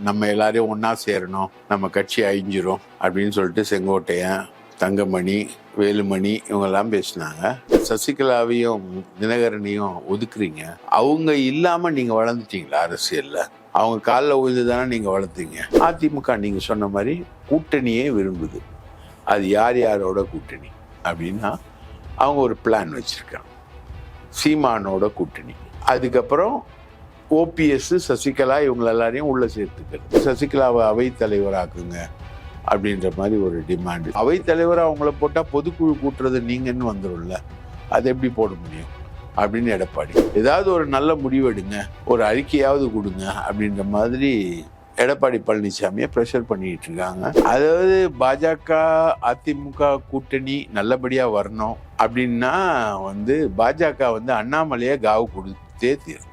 நம்ம எல்லாரையும் ஒன்றா சேரணும். நம்ம கட்சி அழிஞ்சிரும் அப்படின்னு சொல்லிட்டு செங்கோட்டையன் தங்கமணி வேலுமணி இவங்கெல்லாம் பேசினாங்க. சசிகலாவையும் தினகரனையும் ஒதுக்குறீங்க. அவங்க இல்லாம நீங்க வளர்ந்துட்டீங்களா அரசியல்ல? அவங்க காலில் விழுந்து தானே நீங்க வளர்த்தீங்க? அதிமுக நீங்க சொன்ன மாதிரி கூட்டணியே விரும்புது. அது யார் யாரோட கூட்டணி? அப்படின்னா அவங்க ஒரு பிளான் வச்சிருக்காங்க. சீமானோட கூட்டணி. அதுக்கப்புறம் ஓபிஎஸ் சசிகலா இவங்க எல்லாரையும் உள்ள சேர்த்துக்கிறது. சசிகலாவை அவைத்தலைவராக்குங்க அப்படின்ற மாதிரி ஒரு டிமாண்டு அவைத்தலைவர் அவங்கள போட்டால் பொதுக்குழு கூட்டுறது நீங்கன்னு வந்துடும்ல அது எப்படி போட முடியும்? அப்படின்னு எடப்பாடி. ஏதாவது ஒரு நல்ல முடிவெடுங்க ஒரு அறிக்கையாவது கொடுங்க அப்படின்ற மாதிரி எடப்பாடி பழனிசாமியை ப்ரெஷர் பண்ணிக்கிட்டு இருக்காங்க. அதாவது பாஜக அதிமுக கூட்டணி நல்லபடியாக வரணும் அப்படின்னா வந்து பாஜக வந்து அண்ணாமலையை காவு கொடுத்தே தீரும்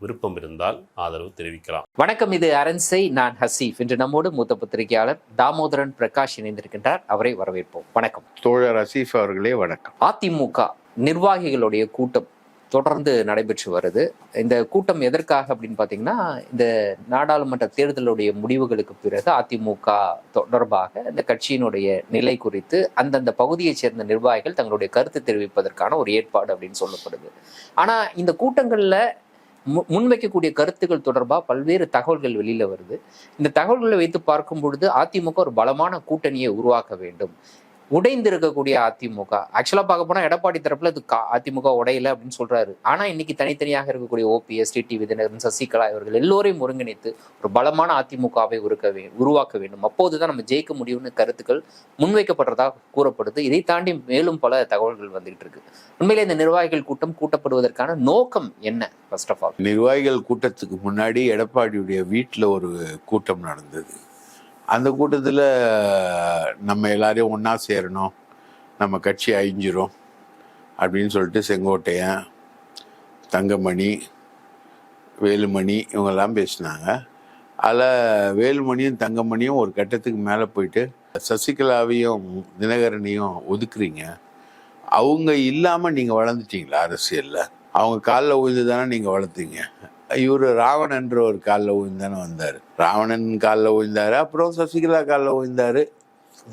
விருப்பம் இருந்தால் ஆதரவு தெரிவிக்கலாம். வணக்கம் இது அரண்சை. நான் ஹசீஃப். இன்று நம்மோடு மூத்த பத்திரிகையாளர் தாமோதரன் பிரகாஷ் இணைந்திருக்கின்றார். அவரை வரவேற்போம். வணக்கம். தோழர் அசீஃப் அவர்களே வணக்கம். அதிமுக நிர்வாகிகளுடைய கூட்டம் தொடர்ந்து நடைபெற்று வருது. இந்த கூட்டம் எதற்காக அப்படின்னு பார்த்தீங்கன்னா இந்த நாடாளுமன்ற தேர்தலுடைய முடிவுகளுக்கு பிறகு அதிமுக தொடர்பாக இந்த கட்சியினுடைய நிலை குறித்து அந்தந்த பகுதியைச் சேர்ந்த நிர்வாகிகள் தங்களுடைய கருத்து தெரிவிப்பதற்கான ஒரு ஏற்பாடு அப்படின்னு சொல்லப்படுது. ஆனா இந்த கூட்டங்கள்ல முன்வைக்கக்கூடிய கருத்துக்கள் தொடர்பாக பல்வேறு தகவல்கள் வெளியில் வருது. இந்த தகவல்களை வைத்து பார்க்கும் பொழுது அதிமுக ஒரு பலமான கூட்டணியை உருவாக்க வேண்டும். உடைந்திருக்கக்கூடிய அதிமுக. ஆக்சுவலா பார்க்க போனா எடப்பாடி தரப்புல இது அதிமுக உடையல அப்படின்னு சொல்றாரு. ஆனா இன்னைக்கு தனித்தனியாக இருக்கக்கூடிய ஓபிஎஸ் டிடி தினகரன் சசிகலா இவர்கள் எல்லோரையும் ஒருங்கிணைத்து ஒரு பலமான அதிமுகவை உருக்க உருவாக்க வேண்டும். அப்போதுதான் நம்ம ஜெயிக்க முடியும்னு கருத்துக்கள் முன்வைக்கப்படுறதாக கூறப்படுது. இதை தாண்டி மேலும் பல தகவல்கள் வந்துகிட்டு இருக்கு. உண்மையிலே இந்த நிர்வாகிகள் கூட்டம் கூட்டப்படுவதற்கான நோக்கம் என்ன ஃபர்ஸ்ட் ஆஃப் ஆல் நிர்வாகிகள் கூட்டத்துக்கு முன்னாடி எடப்பாடியுடைய வீட்டில் ஒரு கூட்டம் நடந்தது. அந்த கூட்டத்தில் நம்ம எல்லாரையும் ஒன்றா சேரணும். நம்ம கட்சி அழிஞ்சிரும் அப்படின்னு சொல்லிட்டு செங்கோட்டையன் தங்கமணி வேலுமணி இவங்கெல்லாம் பேசினாங்க. அதில் வேலுமணியும் தங்கமணியும் ஒரு கட்டத்துக்கு மேலே போயிட்டு சசிகலாவையும் தினகரனையும் ஒதுக்குறீங்க. அவங்க இல்லாமல் நீங்கள் வளர்ந்துட்டீங்களா அரசியலில்? அவங்க காலில் உயிர்ந்து தானே நீங்கள் வளர்த்தீங்க? இவர் ராவணன்ற ஒரு காலில் விழுந்து வந்தார். ராவணன் காலில் விழுந்தாரு அப்புறம் சசிகலா காலில் விழுந்தாரு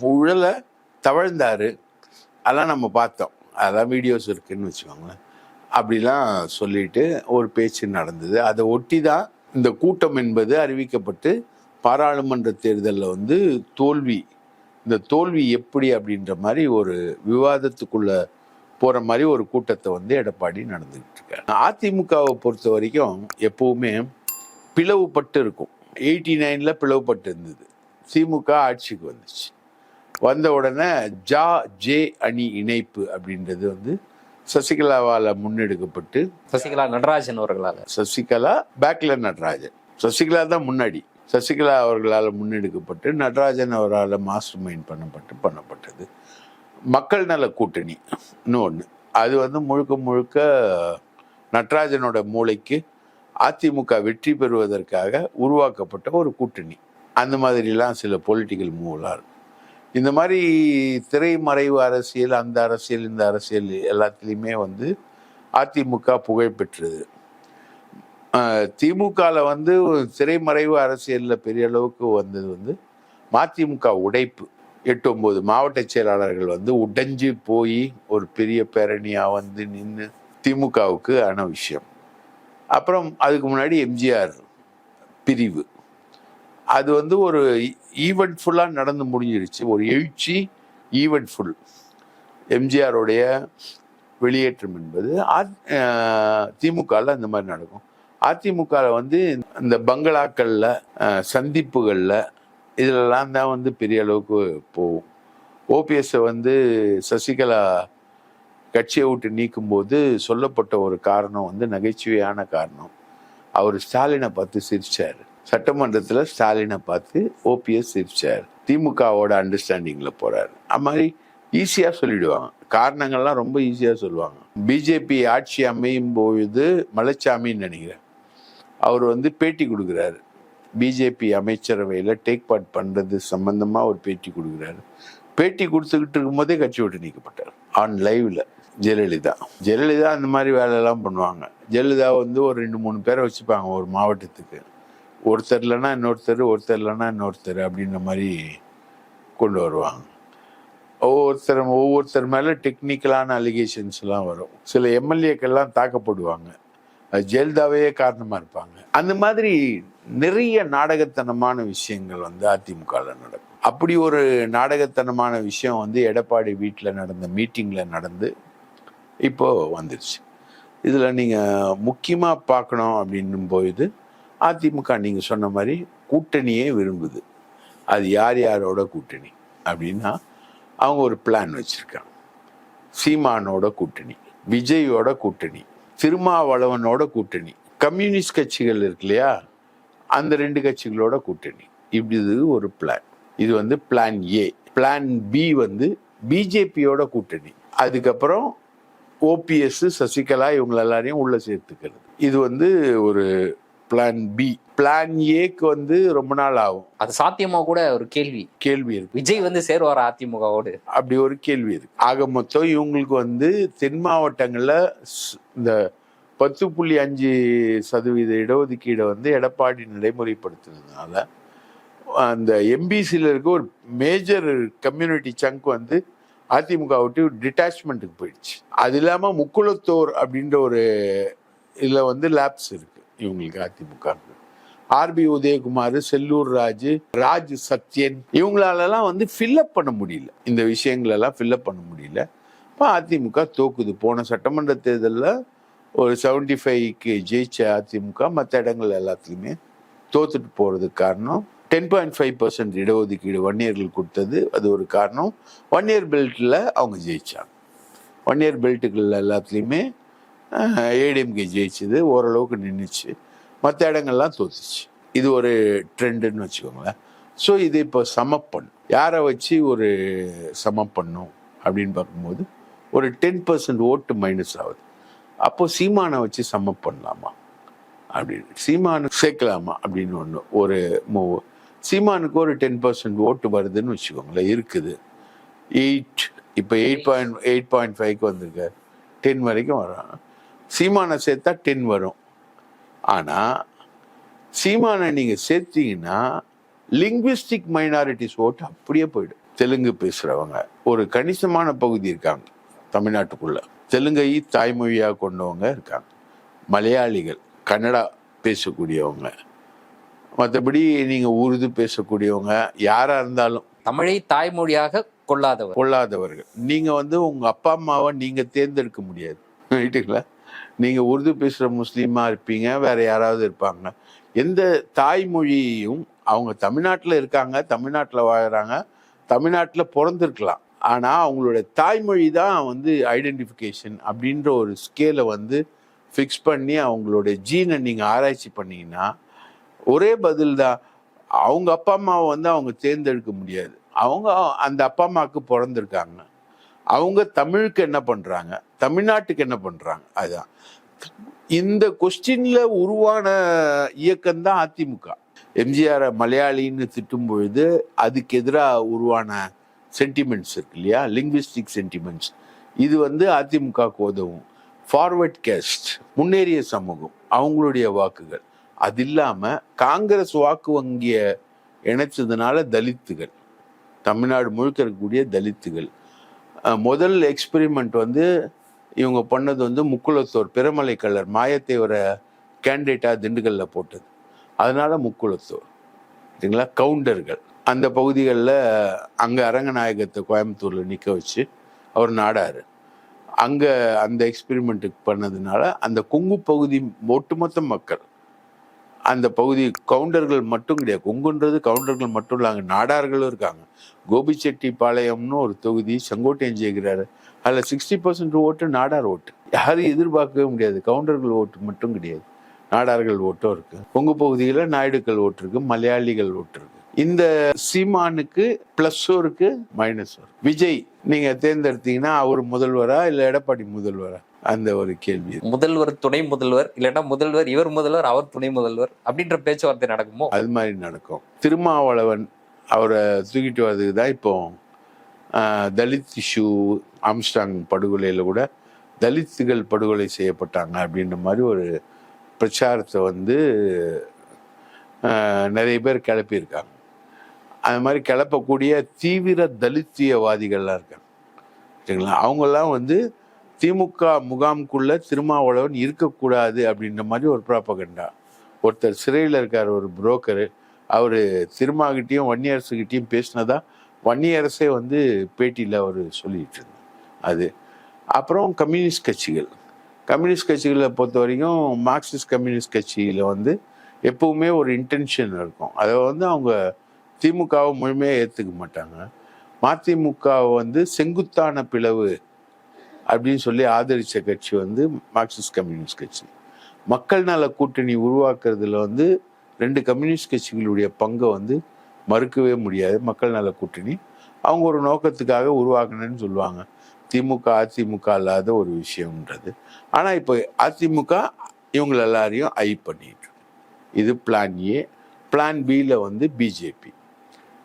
உழலை தவழ்ந்தார். அதெல்லாம் நம்ம பார்த்தோம். அதெல்லாம் வீடியோஸ் இருக்குன்னு வச்சுக்கோங்களேன். அப்படிலாம் சொல்லிட்டு ஒரு பேச்சு நடந்தது. அதை ஒட்டி தான் இந்த கூட்டம் என்பது அறிவிக்கப்பட்டு பாராளுமன்ற தேர்தலில் வந்து தோல்வி இந்த தோல்வி எப்படி அப்படின்ற மாதிரி ஒரு விவாதத்துக்குள்ள போற மாதிரி ஒரு கூட்டத்தை வந்து எடப்பாடி நடந்துகிட்டு இருக்காரு. அதிமுகவை பொறுத்த வரைக்கும் எப்பவுமே பிளவுபட்டு இருக்கும். எயிட்டி நைன்ல பிளவுபட்டு இருந்தது. திமுக ஆட்சிக்கு வந்துச்சு. வந்த உடனே ஜா ஜே அணி இணைப்பு அப்படின்றது வந்து சசிகலாவால் முன்னெடுக்கப்பட்டு சசிகலா நடராஜன் அவர்களால. சசிகலா பேக்ல நடராஜன். சசிகலா தான் முன்னாடி. சசிகலா அவர்களால் முன்னெடுக்கப்பட்டு நடராஜன் அவரால் மாஸ்டர் மைண்ட் பண்ணப்பட்டு பண்ணப்பட்டது. மக்கள் நல கூட்டணி இன்னொன்று அது வந்து முழுக்க முழுக்க நடராஜனோட மூளைக்கு அதிமுக வெற்றி பெறுவதற்காக உருவாக்கப்பட்ட ஒரு கூட்டணி. அந்த மாதிரிலாம் சில பொலிட்டிக்கல் மூவெலாம் இந்த மாதிரி திரைமறைவு அரசியல் அந்த அரசியல் இந்த அரசியல் எல்லாத்துலேயுமே வந்து அதிமுக புகழ் பெற்றது. திமுகவில் வந்து திரைமறைவு அரசியலில் பெரிய அளவுக்கு வந்தது வந்து மதிமுக உடைப்பு. எட்டு ஒம்பது மாவட்ட செயலாளர்கள் வந்து உடைஞ்சு போய் ஒரு பெரிய பேரணியாக வந்து நின்று திமுகவுக்கு ஆன விஷயம். அப்புறம் அதுக்கு முன்னாடி எம்ஜிஆர் பிரிவு. அது வந்து ஒரு ஈவெண்ட் ஃபுல்லாக நடந்து முடிஞ்சிருச்சு. ஒரு எழுச்சி ஈவெண்ட் ஃபுல் எம்ஜிஆருடைய வெளியேற்றம் என்பது திமுகவில் அந்த மாதிரி நடக்கும். அதிமுகவில் வந்து இந்த பங்களாக்களில் சந்திப்புகளில் இதிலெல்லாம் தான் வந்து பெரிய அளவுக்கு போகும். ஓபிஎஸ்ஸை வந்து சசிகலா கட்சியை விட்டு நீக்கும்போது சொல்லப்பட்ட ஒரு காரணம் வந்து நகைச்சுவையான காரணம். அவர் ஸ்டாலினை பார்த்து சிரிச்சார். சட்டமன்றத்தில் ஸ்டாலினை பார்த்து ஓபிஎஸ் சிரிச்சார். திமுகவோட அண்டர்ஸ்டாண்டிங்கில் போகிறார் அது மாதிரி ஈஸியாக சொல்லிடுவாங்க. காரணங்கள்லாம் ரொம்ப ஈஸியாக சொல்லுவாங்க. பிஜேபி ஆட்சி அமையும் பொழுது மலைச்சாமின்னு நினைக்கிறேன். அவர் வந்து பேட்டி கொடுக்குறாரு. பிஜேபி அமைச்சரவையில் டேக் பார்ட் பண்ணுறது சம்மந்தமாக ஒரு பேட்டி கொடுக்குறாரு. பேட்டி கொடுத்துக்கிட்டு இருக்கும்போதே கட்சி விட்டு நீக்கப்பட்டார். ஆன் லைவில் ஜெயலலிதா. ஜெயலலிதா அந்த மாதிரி வேலையெல்லாம் பண்ணுவாங்க. ஜெயலலிதா வந்து ஒரு ரெண்டு மூணு பேரை வச்சுப்பாங்க ஒரு மாவட்டத்துக்கு. ஒருத்தர் இல்லைன்னா இன்னொருத்தர் ஒருத்தர் இல்லைன்னா இன்னொருத்தர் அப்படின்ற மாதிரி கொண்டு வருவாங்க. ஒவ்வொருத்தர் ஒவ்வொருத்தர் மேலே டெக்னிக்கலான அலிகேஷன்ஸ்லாம் வரும். சில எம்எல்ஏக்கள்லாம் தாக்கப்படுவாங்க. அது ஜெயலலிதாவே காரணமாக இருப்பாங்க. அந்த மாதிரி நிறைய நாடகத்தனமான விஷயங்கள் வந்து அதிமுகவில் நடக்கும். அப்படி ஒரு நாடகத்தனமான விஷயம் வந்து எடப்பாடி வீட்டில் நடந்த மீட்டிங்கில் நடந்து இப்போது வந்துருச்சு. இதில் நீங்கள் முக்கியமாக பார்க்கணும் அப்படின்னும் போது அதிமுக நீங்கள் சொன்ன மாதிரி கூட்டணியே விரும்புது. அது யார் யாரோட கூட்டணி அப்படின்னா அவங்க ஒரு பிளான் வச்சுருக்காங்க. சீமானோட கூட்டணி விஜயோட கூட்டணி திருமாவளவனோட கூட்டணி கம்யூனிஸ்ட் கட்சிகள் இருக்கு இல்லையா? அந்த ரெண்டு கட்சிகளோட கூட்டணி. இப்படி இது ஒரு பிளான் இது வந்து பிளான் ஏ பிளான் பி வந்து பிஜேபியோட கூட்டணி. அதுக்கப்புறம் ஓபிஎஸ் சசிகலா இவங்க எல்லாரையும் உள்ள சேர்த்துக்கிறது. இது வந்து ஒரு பிளான் பி பிளான் ஏக்கு வந்து ரொம்ப நாள் ஆகும். அது சாத்தியமா கூட ஒரு கேள்வி. கேள்வி இருக்கு. விஜய் வந்து சேருவாரா அதிமுகவோடு? அப்படி ஒரு கேள்வி இருக்கு. ஆக மொத்தம் இவங்களுக்கு வந்து தென் மாவட்டங்கள்ல இந்த பத்து புள்ளி அஞ்சு சதவீத இடஒதுக்கீடை வந்து எடப்பாடி நடைமுறைப்படுத்தினதுனால அந்த எம்பிசியில் இருக்க ஒரு மேஜர் கம்யூனிட்டி சங்க் வந்து அதிமுக விட்டு டிட்டாச்மெண்ட்டுக்கு போயிடுச்சு. அது இல்லாமல் முக்குளத்தோர் அப்படின்ற ஒரு இதில் வந்து லேப்ஸ் இருக்கு இவங்களுக்கு அதிமுக ஆர்பி உதயகுமார் செல்லூர் ராஜு ராஜ் சத்யன் இவங்களாலலாம் வந்து ஃபில்லப் பண்ண முடியல. இந்த விஷயங்களெல்லாம் ஃபில்லப் பண்ண முடியல. இப்போ அதிமுக தோக்குது. போன சட்டமன்ற தேர்தலில் ஒரு செவன்டி ஃபைவ்க்கு ஜெயிச்ச அதிமுக மற்ற இடங்கள் எல்லாத்துலேயுமே தோத்துட்டு போகிறதுக்கு காரணம் டென் பாயிண்ட் ஃபைவ் பர்சன்ட் இடஒதுக்கீடு வன்னியர்கள் கொடுத்தது. அது ஒரு காரணம். ஒன் இயர் பெல்ட்டில் அவங்க ஜெயித்தாங்க ஒன் இயர் பெல்ட்டுகள் எல்லாத்துலேயுமே ஏடிஎம்கே ஜெயிச்சது. ஓரளவுக்கு நின்றுச்சு மற்ற இடங்கள்லாம் தோத்துச்சு. இது ஒரு ட்ரெண்டுன்னு வச்சுக்கோங்களேன். ஸோ இது இப்போ சமப்பண் யாரை வச்சு ஒரு சமப் பண்ணும் அப்படின்னு பார்க்கும்போது ஒரு டென் பர்சன்ட் ஓட்டு மைனஸ் ஆகுது. அப்போ சீமானை வச்சு சமப் பண்ணலாமா? அப்படின்னு. சீமானுக்கு சேர்க்கலாமா அப்படின்னு ஒன்று ஒரு மூவ் சீமானுக்கு ஒரு டென் பர்சன்ட் ஓட்டு வருதுன்னு வச்சுக்கோங்களேன் இருக்குது. எயிட் இப்போ எயிட் பாயிண்ட் எயிட் பாயிண்ட் ஃபைவ்க்கு வந்திருக்கு. டென் வரைக்கும் வரும். சீமானை சேர்த்தா டென் வரும். ஆனால் சீமானை நீங்கள் சேர்த்தீங்கன்னா லிங்குவிஸ்டிக் மைனாரிட்டிஸ் ஓட்டு அப்படியே போயிடும். தெலுங்கு பேசுகிறவங்க ஒரு கணிசமான பகுதி இருக்காங்க தமிழ்நாட்டுக்குள்ள. தெலுங்கை தாய்மொழியாக கொண்டவங்க இருக்காங்க. மலையாளிகள் கன்னடா பேசக்கூடியவங்க. மற்றபடி நீங்கள் உருது பேசக்கூடியவங்க யாராக இருந்தாலும் தமிழை தாய்மொழியாக கொள்ளாதவர். கொள்ளாதவர்கள். நீங்கள் வந்து உங்கள் அப்பா அம்மாவை நீங்கள் தேர்ந்தெடுக்க முடியாது. ரைட்டுங்களா நீங்கள் உருது பேசுகிற முஸ்லீமாக இருப்பீங்க வேற யாராவது இருப்பாங்க. எந்த தாய்மொழியையும் அவங்க தமிழ்நாட்டில் இருக்காங்க தமிழ்நாட்டில் வாழ்கிறாங்க தமிழ்நாட்டில் பிறந்திருக்கலாம். ஆனால் அவங்களோட தாய்மொழி தான் வந்து ஐடென்டிஃபிகேஷன் அப்படின்ற ஒரு ஸ்கேலை வந்து ஃபிக்ஸ் பண்ணி அவங்களோட ஜீனை நீங்கள் ஆராய்ச்சி பண்ணீங்கன்னா ஒரே பதில் தான். அவங்க அப்பா அம்மாவை வந்து அவங்க தேர்ந்தெடுக்க முடியாது. அவங்க அந்த அப்பா அம்மாவுக்கு பிறந்திருக்காங்க. அவங்க தமிழுக்கு என்ன பண்ணுறாங்க தமிழ்நாட்டுக்கு என்ன பண்ணுறாங்க அதுதான். இந்த கொஸ்டின்ல உருவான இயக்கம் தான் அதிமுக. எம்ஜிஆரை மலையாளின்னு திட்டும் பொழுது அதுக்கு எதிராக உருவான சென்டிமெண்ட்ஸ் இருக்கு இல்லையா லிங்குவிஸ்டிக் சென்டிமெண்ட்ஸ் இது வந்து அதிமுகவுக்கு உதவும். ஃபார்வர்ட் கேஸ்ட் முன்னேறிய சமூகம் அவங்களுடைய வாக்குகள். அது இல்லாமல் காங்கிரஸ் வாக்கு வங்கிய இணைச்சதுனால தலித்துகள். தமிழ்நாடு முழுக்க இருக்கக்கூடிய தலித்துகள். முதல் எக்ஸ்பெரிமெண்ட் வந்து இவங்க பண்ணது வந்து முக்குளத்தோர் பிரமலை கல்லர் மாயத்தேவரை கேண்டிடேட்டாக திண்டுக்கல்ல போட்டது. அதனால முக்குளத்தோர் சரிங்களா? கவுண்டர்கள். அந்த பகுதிகளில் அங்கே அரங்கநாயகத்தை கோயம்புத்தூரில் நிற்க வச்சு அவர் நாடார். அங்கே அந்த எக்ஸ்பெரிமெண்ட்டுக்கு பண்ணதுனால அந்த கொங்கு பகுதி ஒட்டுமொத்த மக்கள் அந்த பகுதி கவுண்டர்கள் மட்டும் கிடையாது கொங்குன்றது கவுண்டர்கள் மட்டும் இல்லை அங்கே நாடார்களும் இருக்காங்க. கோபிச்செட்டிப்பாளையம்னு ஒரு தொகுதி செங்கோட்டையன் ஜெயிக்கிறாரு. அதில் சிக்ஸ்டி பர்சன்ட் ஓட்டு நாடார் ஓட்டு. யாரும் எதிர்பார்க்கவே முடியாது. கவுண்டர்கள் ஓட்டு மட்டும் கிடையாது. நாடார்கள் ஓட்டும் இருக்குது கொங்கு பகுதியில் நாயுடுக்கள் ஓட்டு இருக்குது மலையாளிகள் ஓட்டு இருக்குது இந்த சீமானுக்கு பிளஸும் இருக்கு மைனஸும் இருக்கு. விஜய் நீங்க தேர்ந்தெடுத்தீங்கன்னா அவர் முதல்வரா இல்ல எடப்பாடி முதல்வரா? அந்த ஒரு கேள்வி. முதல்வர் துணை முதல்வர் இல்லைன்னா முதல்வர் இவர் முதல்வர் அவர் துணை முதல்வர் அப்படின்ற பேச்சுவார்த்தை நடக்குமோ? அது மாதிரி நடக்கும். திருமாவளவன் அவரை தூக்கிட்டு வர்றதுக்கு தான் இப்போ தலித் இஷ்யூ ஆம்ஸ்டாங் படுகொலையில் கூட தலித்துகள் படுகொலை செய்யப்பட்டாங்க அப்படின்ற மாதிரி ஒரு பிரச்சாரத்தை வந்து நிறைய பேர் கிளப்பியிருக்காங்க. அது மாதிரி கிளப்பக்கூடிய தீவிர தலித்தியவாதிகள்லாம் இருக்காங்க. சரிங்களா? அவங்கெல்லாம் வந்து திமுக முகாம்குள்ள திருமாவளவன் இருக்கக்கூடாது அப்படின்ற மாதிரி ஒரு ப்ராப்பகண்டா ஒருத்தர் சிறையில் இருக்கார் ஒரு புரோக்கரு. அவர் திருமாகிட்டையும் வன்னியரசுகிட்டையும் பேசினதா வன்னியரசே வந்து பேட்டியில் அவர் சொல்லிட்டு இருந்தார். அது. அப்புறம் கம்யூனிஸ்ட் கட்சிகள். கம்யூனிஸ்ட் கட்சிகளை பொறுத்த வரைக்கும் மார்க்சிஸ்ட் கம்யூனிஸ்ட் கட்சியில் வந்து எப்பவுமே ஒரு இன்டென்ஷன் இருக்கும். அதை வந்து அவங்க திமுகவை முழுமையாக ஏற்றுக்க மாட்டாங்க. மதிமுகவை வந்து செங்குத்தான பிளவு அப்படின்னு சொல்லி ஆதரித்த கட்சி வந்து மார்க்சிஸ்ட் கம்யூனிஸ்ட் கட்சி. மக்கள் நல கூட்டணி உருவாக்குறதுல வந்து ரெண்டு கம்யூனிஸ்ட் கட்சிகளுடைய பங்கை வந்து மறுக்கவே முடியாது. மக்கள் நல கூட்டணி. அவங்க ஒரு நோக்கத்துக்காக உருவாக்கணும்னு சொல்லுவாங்க. திமுக அதிமுக இல்லாத ஒரு விஷயம்ன்றது. ஆனால் இப்போ அதிமுக இவங்களை எல்லாரையும் ஐ பண்ணிட்டு இது பிளான் ஏ பிளான் பியில் வந்து BJP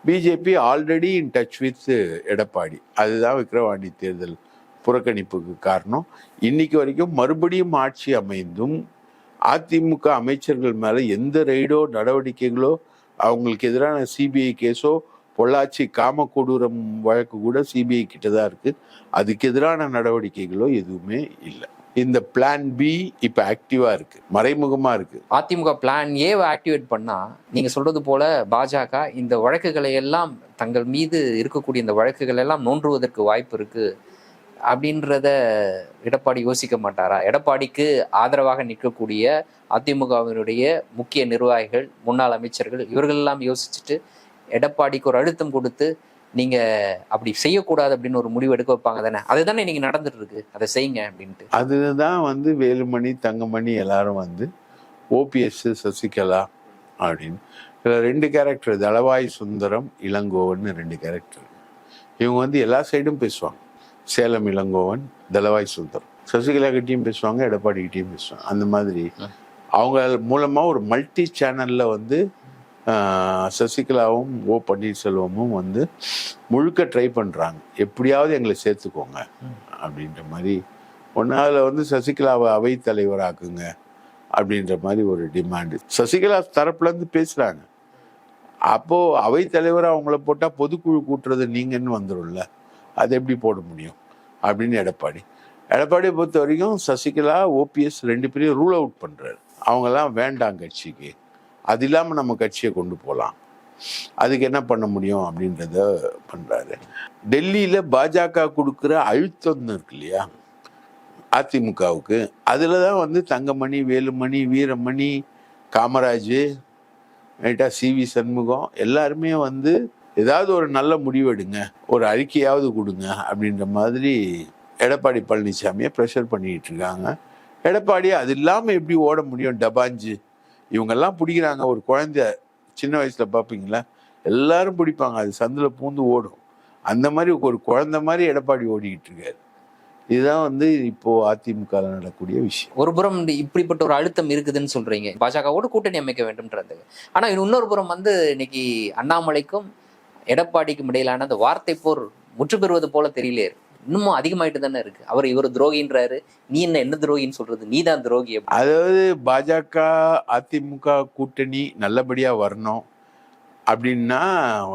BJP already in touch with Edappadi. அதுதான் விக்ரவாண்டி தேர்தல் புறக்கணிப்புக்கு காரணம். இன்னைக்கு வரைக்கும் மறுபடியும் ஆட்சி அமைந்தும் அதிமுக அமைச்சர்கள் மேலே எந்த ரெய்டோ நடவடிக்கைகளோ அவங்களுக்கு எதிரான சிபிஐ கேஸோ பொள்ளாச்சி காமக்கொடூரம் வழக்கு கூட சிபிஐ கிட்ட தான் இருக்குது அதுக்கு எதிரான நடவடிக்கைகளோ எதுவுமே இல்லை. இந்த பிளான் பி இப்ப ஆக்டிவா இருக்கு. மறைமுகமா இருக்கு. அதிமுக பிளான் ஏவை ஆக்டிவேட் பண்ணா நீங்க சொல்றது போல பாஜக இந்த வழக்குகளை எல்லாம் தங்கள் மீது இருக்கக்கூடிய இந்த வழக்குகள் எல்லாம் நோன்றுவதற்கு வாய்ப்பு இருக்கு அப்படின்றத எடப்பாடி யோசிக்க மாட்டாரா? எடப்பாடிக்கு ஆதரவாக நிற்கக்கூடிய அதிமுகவினுடைய முக்கிய நிர்வாகிகள் முன்னாள் அமைச்சர்கள் இவர்கள் எல்லாம் யோசிச்சுட்டு எடப்பாடிக்கு ஒரு அழுத்தம் கொடுத்து நீங்க அப்படி செய்யக்கூடாது அப்படின்னு ஒரு முடிவு எடுக்க வைப்பாங்க தானே? அதுதானே நீங்க நடந்துட்டு இருக்கு அதை செய்யுங்க அப்படின்ட்டு. அதுதான் வந்து வேலுமணி தங்கமணி எல்லாரும் வந்து ஓபிஎஸ் சசிகலா அப்படின்னு. இதுல ரெண்டு கேரக்டர் தளவாய் சுந்தரம் இளங்கோவன் ரெண்டு கேரக்டர் இவங்க வந்து எல்லா சைடும் பேசுவாங்க. சேலம் இளங்கோவன் தளவாய் சுந்தரம். சசிகலா கிட்டயும் பேசுவாங்க எடப்பாடி கிட்டயும் பேசுவாங்க. அந்த மாதிரி. அவங்க மூலமா ஒரு மல்டி சேனல்ல வந்து சசிகலாவும் ஓ பன்னீர்செல்வமும் வந்து முழுக்க ட்ரை பண்றாங்க. எப்படியாவது எங்களை சேர்த்துக்கோங்க. அப்படின்ற மாதிரி. ஒன்று அதில் வந்து சசிகலாவை அவை தலைவராக்குங்க அப்படின்ற மாதிரி ஒரு டிமாண்டு சசிகலா தரப்புலேருந்து பேசுகிறாங்க அப்போது அவை தலைவர் அவங்கள போட்டால் பொதுக்குழு கூட்டுறது நீங்கன்னு வந்துடும்ல அது எப்படி போட முடியும்? அப்படின்னு எடப்பாடி. எடப்பாடியை பொறுத்த வரைக்கும் சசிகலா ஓபிஎஸ் ரெண்டு பேரையும் ரூல் அவுட் பண்ணுறாரு அவங்கெல்லாம் வேண்டாம் கட்சிக்கு. அது இல்லாமல் நம்ம கட்சியை கொண்டு போகலாம் அதுக்கு என்ன பண்ண முடியும் அப்படின்றத பண்ணுறாரு டெல்லியில் பாஜக கொடுக்குற அழுத்தம் இருக்கு இல்லையா? அதிமுகவுக்கு. அதில் தான் வந்து தங்கமணி வேலுமணி வீரமணி காமராஜ் ரைட்டா சி வி சண்முகம் எல்லாருமே வந்து ஏதாவது ஒரு நல்ல முடிவெடுங்க ஒரு அறிக்கையாவது கொடுங்க அப்படின்ற மாதிரி எடப்பாடி பழனிசாமியை ப்ரெஷர் பண்ணிக்கிட்டு இருக்காங்க. எடப்பாடி அது இல்லாமல் எப்படி ஓட முடியும்? டபாஞ்சு இவங்கெல்லாம் பிடிக்கிறாங்க. ஒரு குழந்தை சின்ன வயசில் பார்ப்பீங்களா? எல்லாரும் பிடிப்பாங்க. அது சந்தில் பூந்து ஓடும். அந்த மாதிரி ஒரு குழந்தை மாதிரி எடப்பாடி ஓடிக்கிட்டு இருக்காரு. இதுதான் வந்து இப்போ அதிமுக நடக்கூடிய நடக்கக்கூடிய விஷயம். ஒரு புறம் இப்படிப்பட்ட ஒரு அழுத்தம் இருக்குதுன்னு சொல்றீங்க. பாஜகவோட கூட்டணி அமைக்க வேண்டும்ன்றது ஆனா இன்னொரு புறம் வந்து இன்னைக்கு அண்ணாமலைக்கும் எடப்பாடிக்கும் இடையிலான அந்த வார்த்தை போர் முற்று பெறுவது போல தெரியல இன்னமும் அதிகமாயிட்டு தானே இருக்கு. அவர் இவர் துரோகின்றாரு. நீ என்ன என்ன துரோகின்னு சொல்றது? நீ தான் துரோகி அதாவது பாஜக அதிமுக கூட்டணி நல்லபடியா வரணும் அப்படின்னா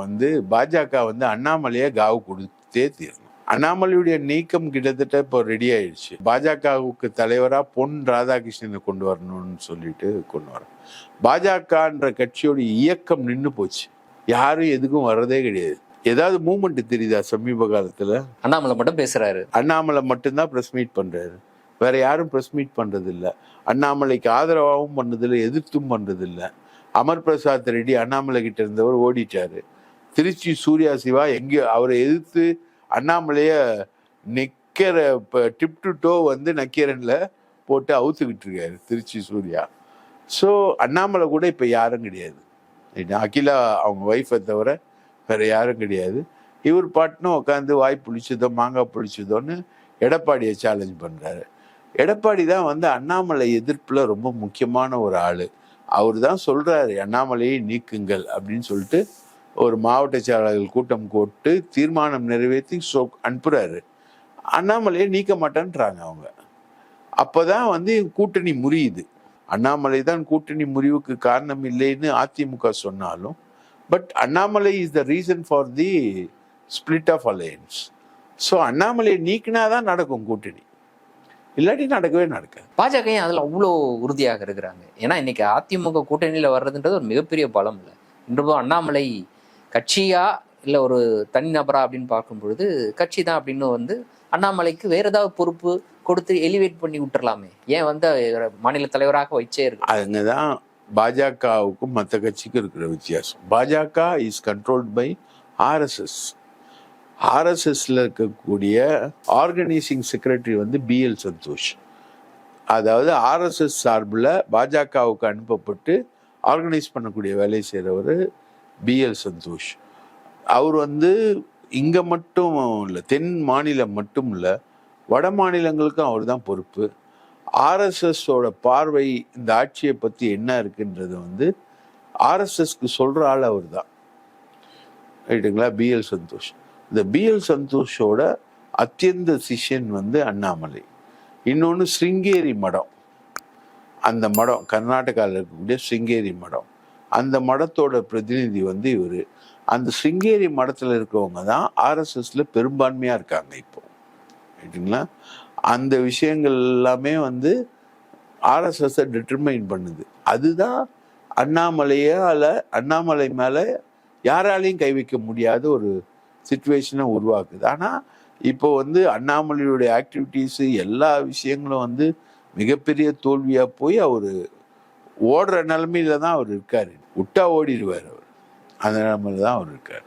வந்து பாஜக வந்து அண்ணாமலையை காவு கொடுத்தே தீரணும். அண்ணாமலையுடைய நீக்கம் கிட்டத்தட்ட இப்போ ரெடி ஆயிடுச்சு. பாஜகவுக்கு தலைவரா பொன் ராதாகிருஷ்ணனை கொண்டு வரணும்னு சொல்லிட்டு கொண்டு வர. பாஜகன்ற கட்சியோட இயக்கம் நின்று போச்சு. யாரும் எதுக்கும் வர்றதே கிடையாது. ஏதாவது மூமெண்ட் தெரியுதா சமீப காலத்துல? அண்ணாமலை மட்டும் பேசுறாரு. அண்ணாமலை மட்டும்தான் ப்ரெஸ் மீட் பண்றாரு. வேற யாரும் ப்ரெஸ் மீட் பண்றது இல்ல அண்ணாமலைக்கு ஆதரவாகவும் பண்ணதில்லை எதிர்த்தும் பண்றது இல்ல அமர் பிரசாத் ரெட்டி அண்ணாமலை கிட்ட இருந்தவர் ஓடிட்டாரு. திருச்சி சூர்யா சிவா எங்கேயோ அவரை எதிர்த்து அண்ணாமலைய நிக்கிற இப்போ டிப் டு டோ வந்து நக்கீரன்ல போட்டு அவுத்துக்கிட்டு இருக்காரு திருச்சி சூர்யா. ஸோ அண்ணாமலை கூட இப்போ யாரும் கிடையாது. அகிலா அவங்க ஒய்ஃபை தவிர வேற யாரும் கிடையாது. இவர் பாட்டுன்னு உட்காந்து வாய் புளிச்சதோ மாங்காய் புளிச்சதோன்னு எடப்பாடியை சேலஞ்ச் பண்ணுறாரு எடப்பாடி தான் வந்து அண்ணாமலை எதிர்ப்பில் ரொம்ப முக்கியமான ஒரு ஆள். அவர் தான் சொல்கிறாரு அண்ணாமலையை நீக்குங்கள் அப்படின்னு சொல்லிட்டு ஒரு மாவட்ட செயலாளர்கள் கூட்டம் போட்டு தீர்மானம் நிறைவேற்றி சொ அனுப்புகிறாரு அண்ணாமலையை நீக்க மாட்டேன்றாங்க அவங்க. அப்போ தான் வந்து கூட்டணி முறியுது. அண்ணாமலை தான் கூட்டணி முறிவுக்கு காரணம் இல்லைன்னு அதிமுக சொன்னாலும் but Annamalai is the reason for the split of alliance so அண்ணாமலையை நீக்கினா தான் நடக்கும் கூட்டணி. இல்லாட்டி நடக்கவே நடக்காது. பாஜக ஏன் அதுல அவ்வளோ உறுதியாக இருக்கிறாங்க? ஏன்னா இன்னைக்கு அதிமுக கூட்டணியில வர்றதுன்றது ஒரு மிகப்பெரிய பலம் இல்லை. இன்று அண்ணாமலை கட்சியா இல்ல ஒரு தனிநபரா அப்படின்னு பார்க்கும் பொழுது கட்சி தான் அப்படின்னு வந்து அண்ணாமலைக்கு வேற ஏதாவது பொறுப்பு கொடுத்து எலிவேட் பண்ணி விட்டுறலாமே. ஏன் வந்து மாநில தலைவராக வச்சே இருக்கு அதுங்க தான் பாஜகவுக்கும் மற்ற கட்சிக்கும் இருக்கிற வித்தியாசம். பாஜக இஸ் கண்ட்ரோல்ட் பை ஆர்எஸ்எஸ் ஆர்எஸ்எஸ்ல இருக்கக்கூடிய ஆர்கனைசிங் செக்ரட்டரி வந்து பிஎல் சந்தோஷ். அதாவது ஆர்எஸ்எஸ் சார்பில் பாஜகவுக்கு அனுப்பப்பட்டு ஆர்கனைஸ் பண்ணக்கூடிய வேலையை செய்கிறவர் பிஎல் சந்தோஷ். அவர் வந்து இங்கே மட்டும் இல்லை தென் மாநிலம் மட்டும் இல்லை வட மாநிலங்களுக்கும் அவர் தான் பொறுப்பு. ஆர்எஸ்எஸோட பார்வை இந்த ஆட்சியை பற்றி என்ன இருக்குன்றது வந்து ஆர்எஸ்எஸ்க்கு சொல்கிற ஆள் அவர் தான் ரைட்டுங்களா பிஎல் சந்தோஷ். இந்த பிஎல் சந்தோஷோட அத்தியந்த சிஷ்யன் வந்து அண்ணாமலை. இன்னொன்று ஸ்ருங்கேரி மடம். அந்த மடம் கர்நாடகாவில் இருக்கக்கூடிய ஸ்ருங்கேரி மடம். அந்த மடத்தோட பிரதிநிதி வந்து இவர். அந்த ஸ்ருங்கேரி மடத்தில் இருக்கவங்க தான் ஆர்எஸ்எஸில் பெரும்பான்மையாக இருக்காங்க இப்போ. ரைட்டுங்களா அந்த விஷயங்கள் எல்லாமே வந்து ஆர்எஸ்எஸ்ஸை டிட்டர்மைன் பண்ணுது. அதுதான் அண்ணாமலையால் அண்ணாமலை மேலே யாராலையும் கை வைக்க முடியாத ஒரு சுச்சுவேஷனை உருவாக்குது. ஆனால் இப்போ வந்து அண்ணாமலையுடைய ஆக்டிவிட்டீஸு எல்லா விஷயங்களும் வந்து மிகப்பெரிய தோல்வியாக போய் அவர் ஓடுற நிலமையில தான் அவர் இருக்கார். விட்டா ஓடிடுவார் அவர். அந்த நிலமையில தான் அவர் இருக்கார்.